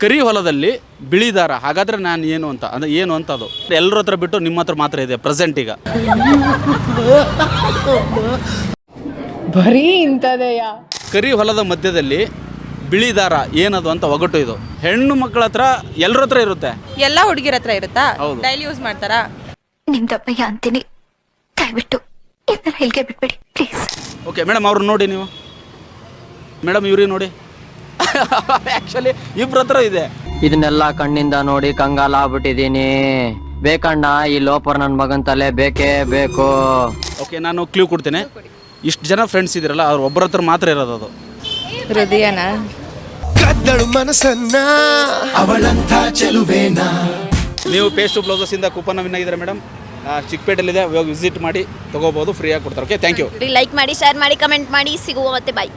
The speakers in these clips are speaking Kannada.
ಕರಿ ಹೊಲದಲ್ಲಿ ಬಿಳಿದಾರ ಹಾಗಾದ್ರೆ ನಾನು ಏನು ಅಂತ ಅಂದ್ರೆ ಏನು ಅಂತ ಅದು. ಎಲ್ಲರ ಹತ್ರ ಬಿಟ್ಟು ನಿಮ್ಮ ಹತ್ರ ಮಾತ್ರ ಇದೆ ಪ್ರೆಸೆಂಟ್ ಈಗ. ಬರೀ ಇಂಥದ್ದೆಯಾ ಕರಿ ಹೊಲದ ಮಧ್ಯದಲ್ಲಿ ಬಿಳಿ ದಾರ ಏನದು ಅಂತ ಒಗಟು ಇದು. ಹೆಣ್ಣು ಮಕ್ಕಳ ಹತ್ರ ಎಲ್ಲರ ಹತ್ರ ಇರುತ್ತೆ? ಎಲ್ಲ ಹುಡುಗಿರ ಹತ್ರ ಇರುತ್ತಾ? ಹೌದು. ಡೈಲಿ ಯೂಸ್ ಮಾಡ್ತಾರಾ? ನಿಮ್ದಪ್ಪಯ್ಯ ಅಂತೀನಿ. ದಯವಿಟ್ಟು ಇದನ್ನ ಹೆಲ್ಗೆ ಬಿಟ್ಬಿಡಿ ಪ್ಲೀಸ್ ಓಕೆ ಮೇಡಮ್ ಅವ್ರನ್ನ ನೋಡಿ ನೀವು. ಮೇಡಮ್ ಇವ್ರಿಗೆ ನೋಡಿ. ಆ್ಯಕ್ಚುಲಿ ಇಬ್ರ ಹತ್ರ ಇದೆ. ಇದನ್ನೆಲ್ಲ ಕಣ್ಣಿಂದ ನೋಡಿ ಕಂಗಾಲ ಆಗ್ಬಿಟ್ಟಿದೀನಿ ಬೇಕಣ್ಣ ಈ ಲೋಪರ್ ನನ್ನ ಮಗನ್ ತಲೆ ಬೇಕೇ ಬೇಕು. ಓಕೆ ನಾನು ಕ್ಲೂ ಕೊಡ್ತೇನೆ. ಇಷ್ಟು ಜನ ಫ್ರೆಂಡ್ಸ್ ಇದ್ದೀರಲ್ಲ ಅವ್ರು ಒಬ್ಬರ ಹತ್ರ ಮಾತ್ರ ಇರೋದು ಅದು. ಹೃದಯನ? ಕದ್ದಳು ಮನಸ್ಸನ್ನ. ಅವಳಂಥ ಚೆಲುವೇನ? ನೀವು ಪೇಸ್ಟು ಬ್ಲೌಸಸ್ ಇಂದ ಕೂಪನ್ ವಿನ್ ಆಗಿದ್ದಾರೆ ಮೇಡಮ್ ಚಿಕ್ಕಪೇಟೆಲ್ಲಿದೆ ಇದೆ ವಿಸಿಟ್ ಮಾಡಿ ತೊಗೋಬೋದು ಫ್ರೀಯಾಗಿ ಕೊಡ್ತಾರೆ. ಓಕೆ ಥ್ಯಾಂಕ್ ಯು ಲೈಕ್ ಮಾಡಿ ಶೇರ್ ಮಾಡಿ ಕಮೆಂಟ್ ಮಾಡಿ ಸಿಗುವ ಮತ್ತೆ ಬಾಯ್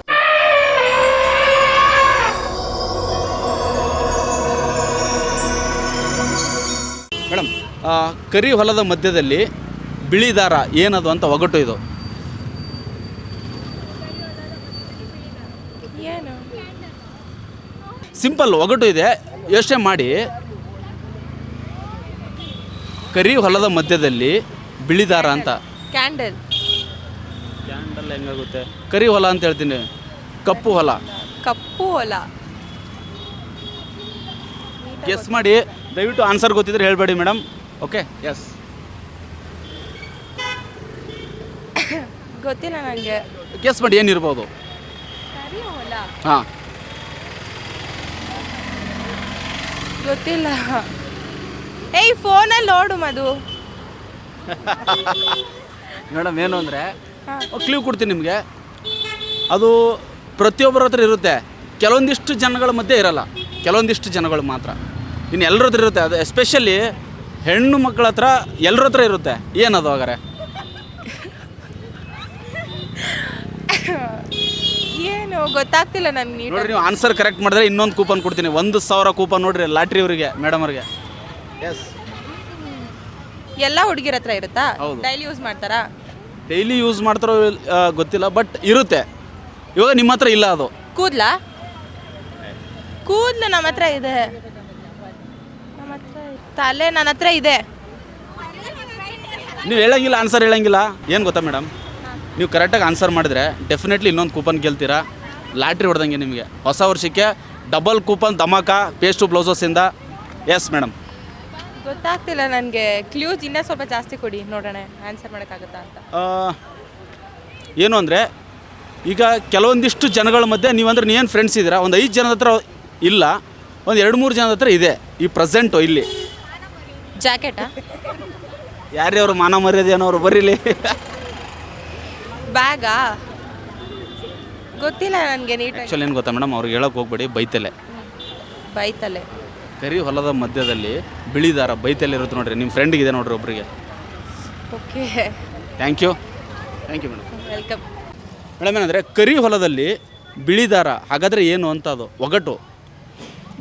ಕರಿ ಹೊಲದ ಮಧ್ಯದಲ್ಲಿ ಬಿಳಿ ದಾರ ಏನದು ಅಂತ ಒಗಟು ಇದು. ಏನು? ಸಿಂಪಲ್ ಒಗಟು ಇದೆ. ಯೋಚನೆ ಮಾಡಿ. ಕರಿ ಹೊಲದ ಮಧ್ಯದಲ್ಲಿ ಬಿಳಿ ದಾರ ಅಂತ. Candle candle ಹೆಂಗಾಗುತ್ತೆ? ಕರಿ ಹೊಲ ಅಂತ ಹೇಳ್ತೀನಿ. ಕಪ್ಪು ಹೊಲ. ಕಪ್ಪು ಹೊಲ. ಗೆಸ್ ಮಾಡಿ. ದಯವಿಟ್ಟು ಆನ್ಸರ್ ಗೊತ್ತಿದ್ರೆ ಹೇಳಬೇಡಿ ಮೇಡಮ್ ಓಕೆ ಎಸ್ ಗೊತ್ತಿಲ್ಲ ನನಗೆ ಕೇಸ್ ಮಾಡಿ ಏನಿರ್ಬೋದು? ಹಾಂ. ಗೊತ್ತಿಲ್ಲ. ಏಯ್ ಫೋನಲ್ಲಿ ನೋಡು ಮಧು. ಮೇಡಮ್ ಏನು ಅಂದರೆ. ಕ್ಲೀವ್ ಕೊಡ್ತೀನಿ ನಿಮಗೆ. ಅದು ಪ್ರತಿಯೊಬ್ಬರ ಹತ್ರ ಇರುತ್ತೆ. ಕೆಲವೊಂದಿಷ್ಟು ಜನಗಳ ಮಧ್ಯೆ ಇರಲ್ಲ. ಕೆಲವೊಂದಿಷ್ಟು ಜನಗಳು ಮಾತ್ರ. ಇನ್ನು ಎಲ್ಲರ ಹತ್ರ ಇರುತ್ತೆ. ಅದು ಎಸ್ಪೆಷಲಿ ಹೆಣ್ಣು ಮಕ್ಕಳ ಹತ್ರ ಎಲ್ಲರ ಹತ್ರ ಇರುತ್ತೆ? ಏನದು ಹಾಗಾರೆ ಏನು ಗೊತ್ತಾಗ್ತಿಲ್ಲ ನನಗೆ ನೋಡ್ರಿ ನೀವು ಆನ್ಸರ್ ಕರೆಕ್ಟ್ ಮಾಡಿದ್ರೆ ಇನ್ನೊಂದು ಕೂಪನ್ ಕೊಡ್ತೀನಿ. ಒಂದು ಸಾವಿರ ಕೂಪನ್ ನೋಡ್ರಿ ಲಾಟ್ರಿ ಅವರಿಗೆ ಮೇಡಮ್ ಅವ್ರಿಗೆ. ಎಸ್ ಎಲ್ಲ ಹುಡುಗಿರ ಹತ್ರ ಇರುತ್ತಾ? ಹೌದು. ಡೈಲಿ ಯೂಸ್ ಮಾಡ್ತಾರಾ? ಡೈಲಿ ಯೂಸ್ ಮಾಡ್ತಾರೋ ಇಲ್- ಆ, ಗೊತ್ತಿಲ್ಲ ಬಟ್ ಇರುತ್ತೆ. ಇವಾಗ ನಿಮ್ಮ ಹತ್ರ ಇಲ್ಲ ಅದು. ಕೂದ್ಲಾ? ಕೂದ್ಲು ನಮ್ಮ ಹತ್ರ ಇದೆ. ತಲೆ ನನ್ನ ಹತ್ರ ಇದೆ. ನೀವು ಹೇಳಂಗಿಲ್ಲ ಆನ್ಸರ್ ಹೇಳಂಗಿಲ್ಲ. ಏನು ಗೊತ್ತಾ ಮೇಡಮ್ ನೀವು ಕರೆಕ್ಟಾಗಿ ಆನ್ಸರ್ ಮಾಡಿದ್ರೆ ಡೆಫಿನೆಟ್ಲಿ ಇನ್ನೊಂದು ಕೂಪನ್ ಗೆಲ್ತೀರಾ? ಲಾಟ್ರಿ ಹೊಡೆದಂಗೆ ನಿಮಗೆ. ಹೊಸ ವರ್ಷಕ್ಕೆ ಡಬಲ್ ಕೂಪನ್ ಧಮಾಕ ಪೇಸ್ಟು ಬ್ಲೌಸಸ್ಸಿಂದ ಎಸ್ ಮೇಡಮ್ ಗೊತ್ತಾಗ್ತಿಲ್ಲ ನನಗೆ. ಕ್ಲೂಸ್ ಇನ್ನೂ ಸ್ವಲ್ಪ ಜಾಸ್ತಿ ಕೊಡಿ. ನೋಡೋಣ ಆನ್ಸರ್ ಮಾಡೋಕ್ಕಾಗುತ್ತಾ ಅಂತ. ಏನು ಅಂದರೆ ಈಗ ಕೆಲವೊಂದಿಷ್ಟು ಜನಗಳ ಮಧ್ಯೆ ನೀವಂದ್ರೆ ನೀವೇನು ಫ್ರೆಂಡ್ಸ್ ಇದ್ದೀರಾ ಒಂದು ಐದು ಜನದ ಹತ್ರ ಇಲ್ಲ ಒಂದು ಎರಡು ಮೂರು ಜನದ ಹತ್ರ ಇದೆ ಈ ಪ್ರೆಸೆಂಟು ಇಲ್ಲಿ. ಜಾಕೆಟಾ? ಯಾರ್ಯಾರು ಮಾನ ಮರ್ಯಾದೆ ಅನ್ನೋರು? ಬರೀಲಿ ಬ್ಯಾಗಾ? ಗೊತ್ತಿಲ್ಲ ನನಗೆ ನೀಟಾಗಿ. ಆ್ಯಕ್ಚುಲಿ ಏನು ಗೊತ್ತಾ ಮೇಡಮ್ ಅವ್ರಿಗೆ ಹೇಳೋಕೆ ಹೋಗ್ಬೇಡಿ ಬೈತಲೆ. ಬೈತಲೆ. ಕರಿ ಹೊಲದ ಮಧ್ಯದಲ್ಲಿ ಬಿಳಿದಾರ ಬೈತಲೆ ಇರುತ್ತೆ ನೋಡ್ರಿ ನಿಮ್ಮ ಫ್ರೆಂಡಿಗೆ ಇದೆ ನೋಡ್ರಿ ಒಬ್ಬರಿಗೆ okay. Thank you thank you madam welcome madam ಏನಂದರೆ ಕರಿ ಹೊಲದಲ್ಲಿ ಬಿಳಿದಾರ ಹಾಗಾದರೆ ಏನು ಅಂತ ಅದು? ಒಗಟು.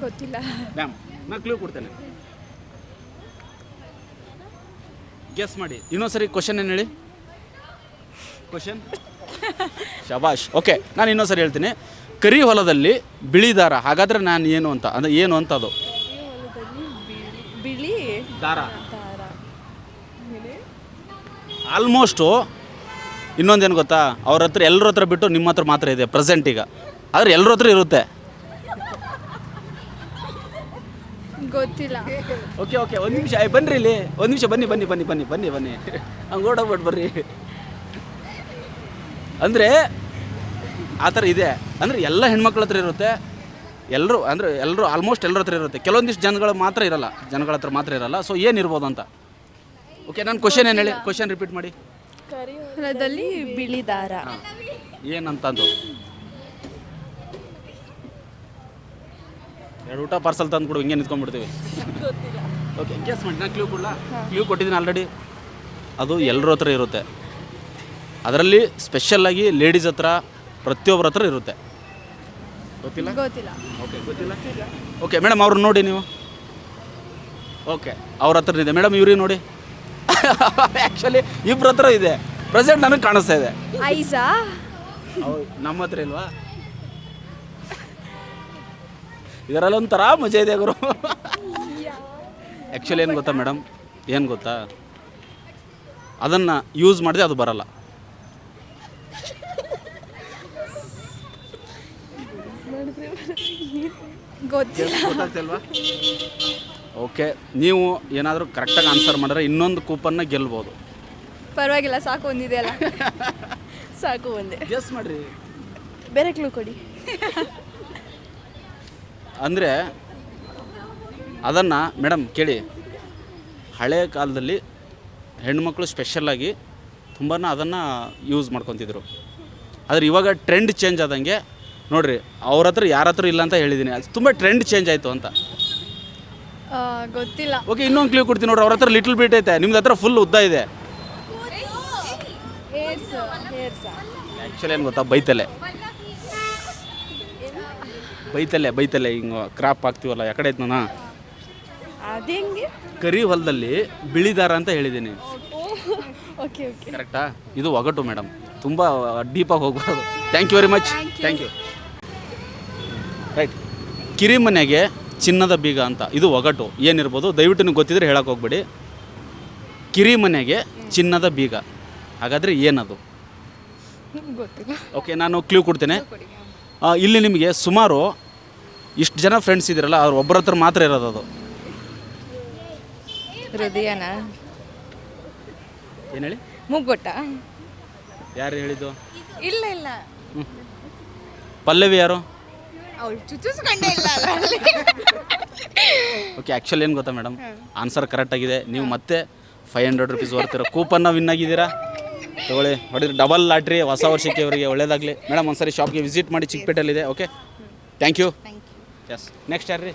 ಗೊತ್ತಿಲ್ಲ. ಮ್ಯಾಮ್ ನಾನು ಕ್ಲೂ ಕೊಡ್ತೇನೆ. ಗೆಸ್ ಮಾಡಿ. ಇನ್ನೊಂದ್ಸರಿ ಕ್ವಶನ್ ಏನು ಹೇಳಿ? ಕ್ವಶನ್ ಶಬಾಷ್. ಓಕೆ ನಾನು ಇನ್ನೊಂದ್ಸರಿ ಹೇಳ್ತೀನಿ. ಕರಿ ಹೊಲದಲ್ಲಿ ಬಿಳಿ ದಾರ ಹಾಗಾದ್ರೆ ನಾನು ಏನು ಅಂತ ಅಂದರೆ ಏನು ಅಂತ ಅದು? ಬಿಳಿ ದಾರ. ಆಲ್ಮೋಸ್ಟು ಇನ್ನೊಂದೇನು ಗೊತ್ತಾ? ಅವ್ರ ಹತ್ರ ಎಲ್ಲರ ಹತ್ರ ಬಿಟ್ಟು ನಿಮ್ಮ ಹತ್ರ ಮಾತ್ರ ಇದೆ ಪ್ರೆಸೆಂಟ್ ಈಗ. ಆದರೆ ಎಲ್ಲರ ಹತ್ರ ಇರುತ್ತೆ. ಗೊತ್ತಿಲ್ಲ. ಓಕೆ ಓಕೆ ಒಂದು ನಿಮಿಷ ಏ, ಬನ್ರಿ ಇಲ್ಲಿ. ಒಂದು ನಿಮಿಷ ಬನ್ನಿ ಬನ್ನಿ ಬನ್ನಿ ಬನ್ನಿ ಬನ್ನಿ ಬನ್ನಿ. ಹಂಗೆ ಓಡೋಗ್ಬಿಟ್ಟು ಬರ್ರಿ. ಅಂದರೆ ಆ ಥರ ಇದೆ. ಅಂದರೆ ಎಲ್ಲ ಹೆಣ್ಮಕ್ಳ ಹತ್ರ ಇರುತ್ತೆ. ಎಲ್ಲರೂ ಅಂದರೆ ಎಲ್ಲರೂ ಆಲ್ಮೋಸ್ಟ್ ಎಲ್ಲರ ಹತ್ರ ಇರುತ್ತೆ. ಕೆಲವೊಂದಿಷ್ಟು ಜನಗಳು ಮಾತ್ರ ಇರಲ್ಲ. ಜನಗಳ ಹತ್ರ ಮಾತ್ರ ಇರಲ್ಲ. ಸೊ ಏನಿರ್ಬೋದು ಅಂತ? ಓಕೆ ನಾನು ಕ್ವಶನ್ ಏನು ಹೇಳಿ? ಕ್ವಶನ್ ರಿಪೀಟ್ ಮಾಡಿ. ಹೊಲದಲ್ಲಿ ಬಿಳಿ ದಾರ. ಏನಂತ ಎರಡು ಊಟ ಪಾರ್ಸಲ್ ತಂದು ಕೊಡು ಹಿಂಗೆ ನಿಂತ್ಕೊಂಡ್ಬಿಡ್ತೀವಿ. ಓಕೆ ಗೆಸ್ ಮಾಡಿ ನಾನು ಕ್ಲೂ ಕೊಡಲ್ಲ ಕ್ಲೂ ಕೊಟ್ಟಿದ್ದೀನಿ ಆಲ್ರೆಡಿ ಅದು ಎಲ್ಲರ ಹತ್ರ ಇರುತ್ತೆ. ಅದರಲ್ಲಿ ಸ್ಪೆಷಲ್ಲಾಗಿ ಲೇಡೀಸ್ ಹತ್ರ ಪ್ರತಿಯೊಬ್ಬರ ಹತ್ರ ಇರುತ್ತೆ. ಗೊತ್ತಿಲ್ಲ? ಗೊತ್ತಿಲ್ಲ. ಓಕೆ ಗೊತ್ತಿಲ್ಲ. ಓಕೆ ಮೇಡಮ್ ಅವ್ರನ್ನ ನೋಡಿ ನೀವು. ಓಕೆ ಅವ್ರ ಹತ್ರ ಇದೆ. ಮೇಡಮ್ ಇವ್ರಿಗೆ ನೋಡಿ. ಆ್ಯಕ್ಚುಲಿ ಇಬ್ಬರ ಹತ್ರ ಇದೆ. ಪ್ರೆಸೆಂಟ್ ನನಗೆ ಕಾಣಿಸ್ತಾ ಇದೆ. ಐಸಾ? ನಮ್ಮ ಹತ್ರ ಇಲ್ವಾ? ಇದರಲ್ಲಿ ಒಂಥರ ಮಜಾ ಇದೆ ಗುರು. ಆ್ಯಕ್ಚುಲಿ ಏನು ಗೊತ್ತಾ ಮೇಡಮ್ ಏನು ಗೊತ್ತಾ? ಅದನ್ನು ಯೂಸ್ ಮಾಡಿದೆ ಅದು ಬರಲ್ಲ. ಗೊತ್ತಾಗ್ತಿಲ್ವಾ ಓಕೆ ನೀವು ಏನಾದರೂ ಕರೆಕ್ಟಾಗಿ ಆನ್ಸರ್ ಮಾಡಿದ್ರೆ ಇನ್ನೊಂದು ಕೂಪನ್ನ ಗೆಲ್ಬೋದು. ಪರವಾಗಿಲ್ಲ ಸಾಕು ಒಂದಿದೆ ಅಲ್ಲ. ಸಾಕು ಒಂದೇ. ಗೆಸ್ ಮಾಡಿರಿ. ಬೇರೆ ಕ್ಲೂ ಕೊಡಿ. ಅಂದರೆ ಅದನ್ನು ಮೇಡಮ್ ಕೇಳಿ. ಹಳೆಯ ಕಾಲದಲ್ಲಿ ಹೆಣ್ಮಕ್ಳು ಸ್ಪೆಷಲ್ಲಾಗಿ ತುಂಬಾ ಅದನ್ನು ಯೂಸ್ ಮಾಡ್ಕೊತಿದ್ರು. ಆದರೆ ಇವಾಗ ಟ್ರೆಂಡ್ ಚೇಂಜ್ ಆದಂಗೆ ನೋಡಿರಿ ಅವ್ರ ಹತ್ರ ಯಾರ ಹತ್ರ ಇಲ್ಲ ಅಂತ ಹೇಳಿದ್ದೀನಿ ಅದು ತುಂಬ ಟ್ರೆಂಡ್ ಚೇಂಜ್ ಆಯಿತು ಅಂತ. ಗೊತ್ತಿಲ್ಲ. ಓಕೆ ಇನ್ನೊಂದು ಕ್ಲೀವ್ ಕೊಡ್ತೀನಿ ನೋಡ್ರಿ ಅವ್ರ ಹತ್ರ ಲಿಟಲ್ ಬಿಟ್ ಐತೆ. ನಿಮ್ದು ಹತ್ರ ಫುಲ್ ಉದ್ದ ಇದೆ. ಆ್ಯಕ್ಚುಲಿ ಏನು ಗೊತ್ತಾ? ಬೈತಲೆ. ಬೈತಲೆ ಬೈತಲ್ಲೇ ಹಿಂಗೆ ಕ್ರಾಪ್ ಹಾಕ್ತೀವಲ್ಲ ಯಾಕಡೆ ಐತೆ ನಾನು ಕರಿ ಹೊಲದಲ್ಲಿ ಬಿಳಿದಾರ ಅಂತ ಹೇಳಿದ್ದೀನಿ ಓಕೆ ಓಕೆ. ಕರೆಕ್ಟಾ? ಇದು ಒಗಟು ಮೇಡಮ್ ತುಂಬ ಡೀಪಾಗಿ ಹೋಗ್ಬಾರ್ದು. Thank you very much thank you right ಕಿರಿ ಮನೆಗೆ ಚಿನ್ನದ ಬೀಗ ಅಂತ. ಇದು ಒಗಟು. ಏನಿರ್ಬೋದು? ದಯವಿಟ್ಟು ನಿಮ್ಗೆ ಗೊತ್ತಿದ್ರೆ ಹೇಳಕ್ಕೆ ಹೋಗ್ಬೇಡಿ. ಕಿರಿಮನೆಗೆ ಚಿನ್ನದ ಬೀಗ. ಹಾಗಾದರೆ ಏನದು? ಓಕೆ ನಾನು ಕ್ಲೂ ಕೊಡ್ತೇನೆ. ಇಲ್ಲಿ ನಿಮಗೆ ಸುಮಾರು ಇಷ್ಟು ಜನ ಫ್ರೆಂಡ್ಸ್ ಇದ್ದೀರಲ್ಲ ಅವ್ರು ಒಬ್ಬರ ಹತ್ರ ಮಾತ್ರ ಇರೋದು ಅದು. ಹೃದಯನ? ಏನು ಹೇಳಿ? ಮುಗ್ಗೊಟ್ಟ? ಯಾರು ಹೇಳಿದ್ದು? ಇಲ್ಲ ಇಲ್ಲ. ಪಲ್ಲವಿ ಯಾರು? ಅವಳು ಚುಚ್ಚಿಸ್ಕೊಂಡೇ ಇಲ್ಲ ಅಲ್ಲ ಓಕೆ ಆ್ಯಕ್ಚುಲಿ ಏನು ಗೊತ್ತಾ ಮೇಡಮ್ ಆನ್ಸರ್ ಕರೆಕ್ಟ್ ಆಗಿದೆ. ನೀವು ಮತ್ತೆ ಫೈವ್ ಹಂಡ್ರೆಡ್ ರುಪೀಸ್ ಬರ್ತೀರ ಕೂಪನ್ನ ವಿನ್ ಆಗಿದ್ದೀರಾ? ತಗೊಳ್ಳಿ. ಹೊಡೆದ್ರೆ ಡಬಲ್ ಲಾಟ್ರಿ ಹೊಸ ವರ್ಷಕ್ಕೆ ಇವರಿಗೆ ಒಳ್ಳೇದಾಗಲಿ. ಮೇಡಮ್ ಒಂದ್ಸರಿ ಶಾಪ್ಗೆ ವಿಸಿಟ್ ಮಾಡಿ ಚಿಕ್ಕಪೇಟೆಯಲ್ಲಿದೆ okay thank you yes next ಯಾರು ರೀ